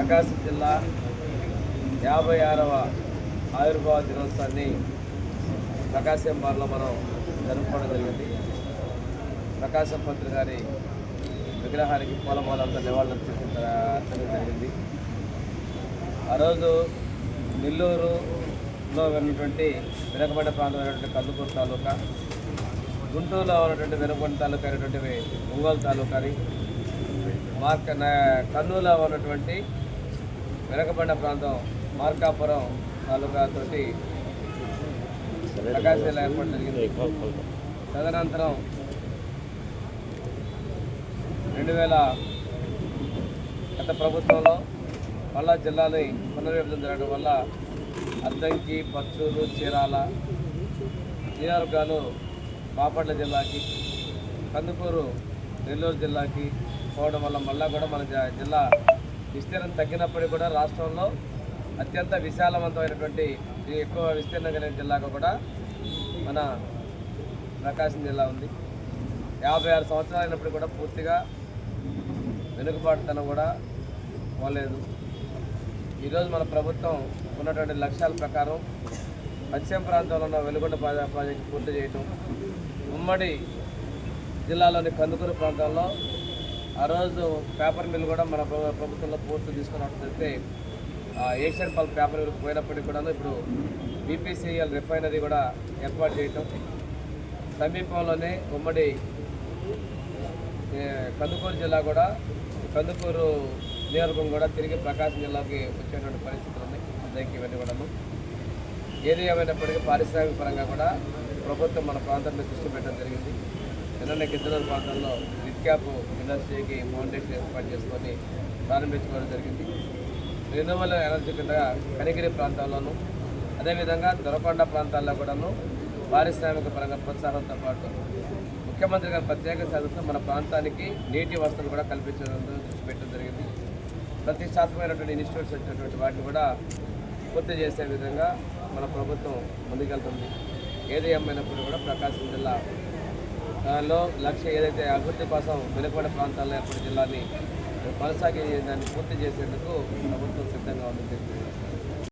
ప్రకాశం జిల్లా యాభై ఆరవ ఆవిర్భావ దినోత్సవాన్ని ప్రకాశం బార్లో మనం జరుపుకోవడం జరిగింది. ప్రకాశం పంతులు గారి విగ్రహానికి పూలమాలంతా నివాళులు అర్పించడం జరిగింది. ఆ రోజు నెల్లూరులో ఉన్నటువంటి వెనకబడ్డ ప్రాంతం అయినటువంటి కందుకూరు తాలూకా గుంటూరులో ఉన్నటువంటి వెనుకొండ తాలూకా అయినటువంటి ఒంగోలు తాలూకాని మార్క నా- కర్నూలులో ఉన్నటువంటి వెనకబడిన ప్రాంతం మార్కాపురం తాలూకా తోటి ప్రకాశం జిల్లా ఏర్పాటు జరిగింది. తదనంతరం రెండు వేల గత ప్రభుత్వంలో మళ్ళా జిల్లాని పునర్విభజన జరగడం వల్ల అద్దంకి పచ్చూరు చీరాల నియోజకవర్గాలు బాపట్ల జిల్లాకి కందుకూరు నెల్లూరు జిల్లాకి పోవడం వల్ల మళ్ళా కూడా మన జిల్లా విస్తీర్ణం తగ్గినప్పటికీ కూడా రాష్ట్రంలో అత్యంత విశాలవంతమైనటువంటి ఎక్కువ విస్తీర్ణం కలిగిన జిల్లాగా కూడా మన ప్రకాశం జిల్లా ఉంది. యాభై ఆరు సంవత్సరాలు అయినప్పుడు కూడా పూర్తిగా వెనుకబాటుతనం కూడా పోలేదు. ఈరోజు మన ప్రభుత్వం ఉన్నటువంటి లక్ష్యాల ప్రకారం పశ్చిమ ప్రాంతంలో ఉన్న వెలుగొండ ప్రాజెక్టు పూర్తి చేయటం. ఉమ్మడి జిల్లాలోని కందుకూరు ప్రాంతాల్లో ఆ రోజు పేపర్ మిల్ కూడా మన ప్రభుత్వంలో పూర్తి తీసుకున్నట్లయితే ఏషియన్ పల్ప్ పేపర్ మిల్ పోయినప్పటికీ కూడా ఇప్పుడు బీపీసీఎల్ రిఫైనరీ కూడా ఏర్పాటు చేయటం సమీపంలోనే ఉమ్మడి కందుకూరు జిల్లా కూడా కందుకూరు నియోజకవర్గం కూడా తిరిగి ప్రకాశం జిల్లాకి వచ్చేటువంటి పరిస్థితులు ఉన్నాయి. దానికి ఇవన్నీ కూడాను. ఏది ఏమైనప్పటికీ పారిశ్రామిక పరంగా కూడా ప్రభుత్వం మన ప్రాంతం మీద దృష్టి పెట్టడం జరిగింది. నిన్న గిద్దలూరు ప్రాంతంలో క్యాప్ ఇండస్ట్రీకి ఫౌండేషన్ ఏర్పాటు చేసుకొని ప్రారంభించుకోవడం జరిగింది. రెన్యూవల్ ఎనర్జీ కింద కనిగిరి ప్రాంతాల్లోనూ అదేవిధంగా దొరకొండ ప్రాంతాల్లో కూడాను పారిశ్రామిక పరంగా ప్రోత్సాహంతో పాటు ముఖ్యమంత్రి గారి ప్రత్యేక శ్రద్ధతో మన ప్రాంతానికి నీటి వసతులు కూడా కల్పించడం దృష్టి పెట్టడం జరిగింది. ప్రతిష్టాత్మకమైనటువంటి ఇన్స్టిట్యూట్స్ వచ్చినటువంటి వాటిని కూడా పూర్తి చేసే విధంగా మన ప్రభుత్వం ముందుకెళ్తుంది. ఏది ఏమైనప్పుడు కూడా ప్రకాశం జిల్లా లో లక్ష్యం ఏదైతే అభివృద్ధి కోసం వెనుకబడ ప్రాంతాల్లో ఏర్పడిన జిల్లాని కొనసాగి దాన్ని పూర్తి చేసేందుకు ప్రభుత్వం సిద్ధంగా ఉంది